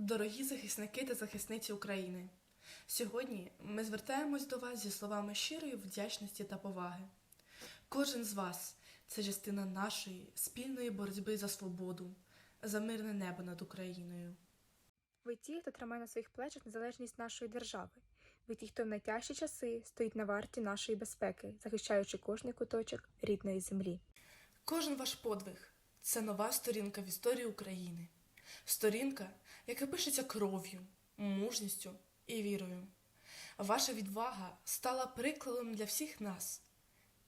Дорогі захисники та захисниці України, сьогодні ми звертаємось до вас зі словами щирої вдячності та поваги. Кожен з вас це частина нашої спільної боротьби за свободу, за мирне небо над Україною. Ви ті, хто тримає на своїх плечах незалежність нашої держави. Ви ті, хто в найтяжчі часи стоїть на варті нашої безпеки, захищаючи кожний куточок рідної землі. Кожен ваш подвиг це нова сторінка в історії України. Сторінка, яка пишеться кров'ю, мужністю і вірою. Ваша відвага стала прикладом для всіх нас,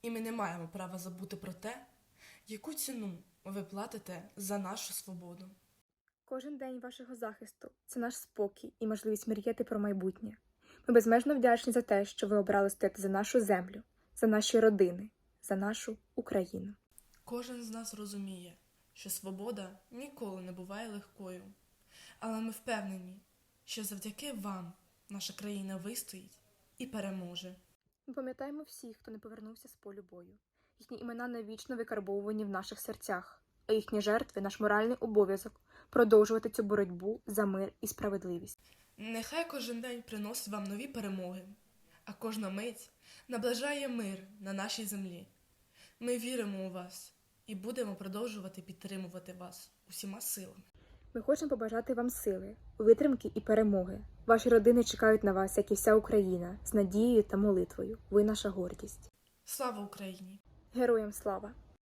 і ми не маємо права забути про те, яку ціну ви платите за нашу свободу. Кожен день вашого захисту це наш спокій і можливість мріяти про майбутнє. Ми безмежно вдячні за те, що ви обрали стояти за нашу землю, за наші родини, за нашу Україну. Кожен з нас розуміє, що свобода ніколи не буває легкою, але ми впевнені, що завдяки вам наша країна вистоїть і переможе. Ми пам'ятаємо всіх, хто не повернувся з полю бою. Їхні імена навічно викарбовані в наших серцях, а їхні жертви наш моральний обов'язок продовжувати цю боротьбу за мир і справедливість. Нехай кожен день приносить вам нові перемоги, а кожна мить наближає мир на нашій землі. Ми віримо у вас і будемо продовжувати підтримувати вас усіма силами. Ми хочемо побажати вам сили, витримки і перемоги. Ваші родини чекають на вас, як і вся Україна, з надією та молитвою. Ви наша гордість. Слава Україні! Героям слава!